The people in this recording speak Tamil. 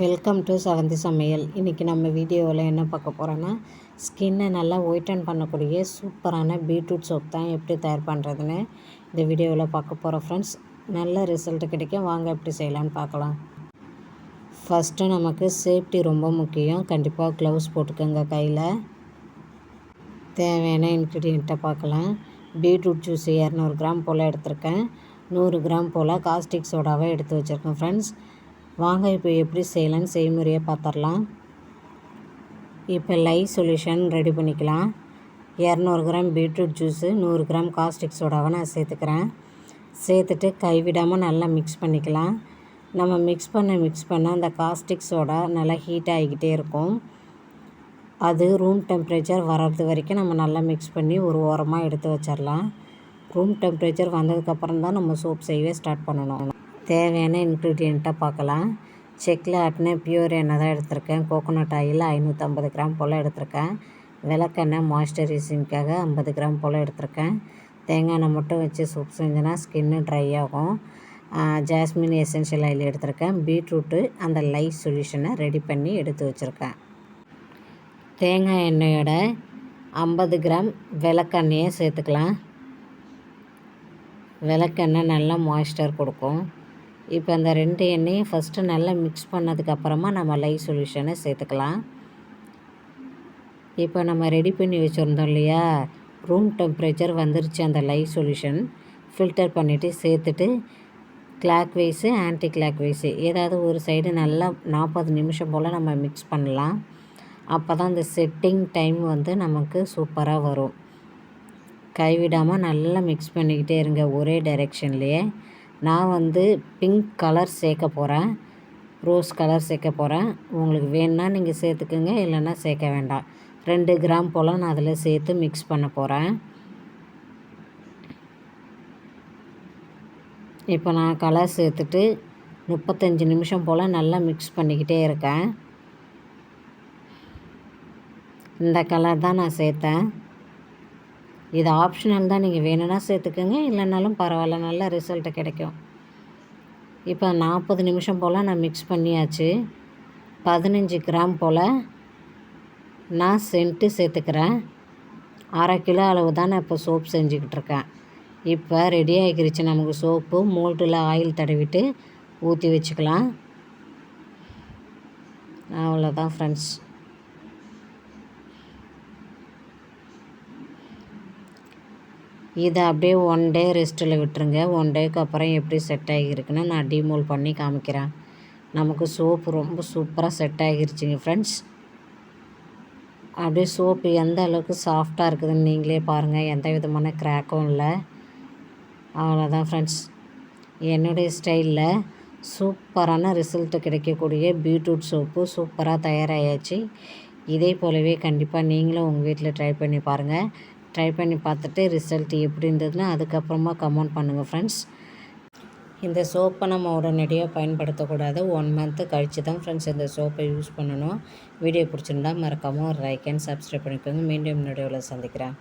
வெல்கம் டு செவந்தி சமையல். இன்றைக்கி நம்ம வீடியோவில் என்ன பார்க்க போகிறோன்னா ஸ்கின்னை நல்லா ஒயிட்டன் பண்ணக்கூடிய சூப்பரான பீட்ரூட் சோப் தான் எப்படி தயார் பண்ணுறதுன்னு இந்த வீடியோவில் பார்க்க போகிறோம் ஃப்ரெண்ட்ஸ் நல்ல ரிசல்ட் கிடைக்கும். வாங்க எப்படி செய்யலான்னு பார்க்கலாம். ஃபஸ்ட்டு நமக்கு சேஃப்டி ரொம்ப முக்கியம். கண்டிப்பாக க்ளவுஸ் போட்டுக்கோங்க கையில். தேவையான இன்க்ரீடியண்ட்டை பார்க்கலாம். பீட்ரூட் ஜூஸ் இரநூறு கிராம் போல் எடுத்திருக்கேன். நூறு கிராம் போல் காஸ்டிக் சோடாவை எடுத்து வச்சுருக்கேன் ஃப்ரெண்ட்ஸ் வாங்க இப்போ எப்படி செய்யலான்னு செய்முறையை பார்த்துடலாம். இப்போ லைவ் சொல்யூஷன் ரெடி பண்ணிக்கலாம். இரநூறு கிராம் பீட்ரூட் ஜூஸு நூறு கிராம் காஸ்டிக் சோடாவை நான் சேர்த்துக்கிறேன். சேர்த்துட்டு கைவிடாமல் நல்லா மிக்ஸ் பண்ணிக்கலாம். நம்ம மிக்ஸ் பண்ண மிக்ஸ் பண்ண அந்த காஸ்டிக் சோடா நல்லா ஹீட் ஆகிக்கிட்டே இருக்கும். அது ரூம் டெம்ப்ரேச்சர் வர்றது வரைக்கும் நம்ம நல்லா மிக்ஸ் பண்ணி ஒரு ஓரமாக எடுத்து வச்சிடலாம். ரூம் டெம்ப்ரேச்சர் வந்ததுக்கப்புறம் தான் நம்ம சோப் செய்யவே ஸ்டார்ட் பண்ணணும். தேவையான இன்க்ரீடியண்ட்டாக பார்க்கலாம். செக்கில் ஆட்டின பியூர் எண்ணெய் தான் எடுத்திருக்கேன். கோகோனட் ஆயில் ஐநூற்றம்பது கிராம் போல் எடுத்திருக்கேன். விளக்கெண்ணெய் மாய்ஸ்சரைசிங்க்காக ஐம்பது கிராம் போல் எடுத்திருக்கேன். தேங்காய் எண்ணெய் மட்டும் வச்சு சூப் செஞ்சோன்னா ஸ்கின்னு ட்ரை ஆகும். ஜாஸ்மின் எசென்ஷியல் ஆயில் எடுத்திருக்கேன். பீட்ரூட்டு அந்த லைட் சொல்யூஷனை ரெடி பண்ணி எடுத்து வச்சுருக்கேன். தேங்காய் எண்ணெயோட ஐம்பது கிராம் விளக்கெண்ணெயை சேர்த்துக்கலாம். விளக்கெண்ணெய் நல்லா மாய்ஸ்டர் கொடுக்கும். இப்போ அந்த ரெண்டு எண்ணெயும் ஃபஸ்ட்டு நல்லா மிக்ஸ் பண்ணதுக்கப்புறமா நம்ம லை சொல்யூஷனை சேர்த்துக்கலாம். இப்போ நம்ம ரெடி பண்ணி வச்சுருந்தோம் இல்லையா? ரூம் டெம்ப்ரேச்சர் வந்துருச்சு அந்த லை சொல்யூஷன் ஃபில்டர் பண்ணிவிட்டு சேர்த்துட்டு clockwise anticlockwise ஏதாவது ஒரு சைடு நல்லா நாற்பது நிமிஷம் போல் நம்ம மிக்ஸ் பண்ணலாம். அப்போ தான் அந்த செட்டிங் டைம் வந்து நமக்கு சூப்பராக வரும். கைவிடாமல் நல்லா மிக்ஸ் பண்ணிக்கிட்டே இருங்க ஒரே டைரெக்ஷன்லேயே நான் வந்து பிங்க் கலர் சேர்க்க போகிறேன் ரோஸ் கலர் சேர்க்க போகிறேன் உங்களுக்கு வேணுன்னா நீங்கள் சேர்த்துக்குங்க இல்லைன்னா சேர்க்க வேண்டாம். ரெண்டு கிராம் போல் நான் அதில் சேர்த்து மிக்ஸ் பண்ண போகிறேன் இப்போ நான் கலர் சேர்த்துட்டு முப்பத்தஞ்சு நிமிஷம் போல் நல்லா மிக்ஸ் பண்ணிக்கிட்டே இருக்கேன். இந்த கலர் தான் நான் சேர்த்தேன். இது ஆப்ஷனல் தான். நீங்கள் வேணும்னா சேர்த்துக்கோங்க. இல்லைனாலும் பரவாயில்ல. நல்ல ரிசல்ட்டு கிடைக்கும். இப்போ நாற்பது நிமிஷம் போல் நான் மிக்ஸ் பண்ணியாச்சு. பதினஞ்சு கிராம் போல் நான் சென்ட்டு சேர்த்துக்கிறேன். அரை கிலோ அளவு தான் நான் இப்போ சோப் செஞ்சுக்கிட்டு இருக்கேன். இப்போ ரெடி ஆகிக்கிருச்சு நமக்கு சோப்பு மோல்டில் ஆயில் தடவிட்டு ஊற்றி வச்சுக்கலாம். அவ்வளோதான் ஃப்ரெண்ட்ஸ் இதை அப்படியே ஒன் டே ரெஸ்ட்டில் விட்டுருங்க. ஒன் டேக்கு அப்புறம் எப்படி செட் ஆகியிருக்குன்னு நான் டிமோல் பண்ணி காமிக்கிறேன். நமக்கு சோப்பு ரொம்ப சூப்பராக செட் ஆகிருச்சிங்க ஃப்ரெண்ட்ஸ் அப்படியே சோப்பு எந்த அளவுக்கு சாஃப்டாக இருக்குதுன்னு நீங்களே பாருங்கள் எந்த விதமான க்ராக்கும் இல்லை. அவ்வளோதான் ஃப்ரெண்ட்ஸ் என்னுடைய ஸ்டைலில் சூப்பரான ரிசல்ட்டு கிடைக்கக்கூடிய பீட்ரூட் சோப்பு சூப்பராக தயாராகியாச்சு இதே போலவே கண்டிப்பாக நீங்களும் உங்கள் வீட்டில் ட்ரை பண்ணி பாருங்கள் ட்ரை பண்ணி பார்த்துட்டு ரிசல்ட் எப்படி இருந்ததுன்னா அதுக்கப்புறமா கமெண்ட் பண்ணுங்கள் ஃப்ரெண்ட்ஸ் இந்த சோப்பை நம்ம உடனடியாக பயன்படுத்தக்கூடாது. ஒன் மந்த்து கழித்து தான் ஃப்ரெண்ட்ஸ் இந்த சோப்பை யூஸ் பண்ணணும். வீடியோ பிடிச்சிருந்தா மறக்காமல் ஒரு லைக் அண்ட் சப்ஸ்கிரைப் பண்ணிக்கோங்க. மீண்டும் என்னுடைய சந்திக்கிறேன்.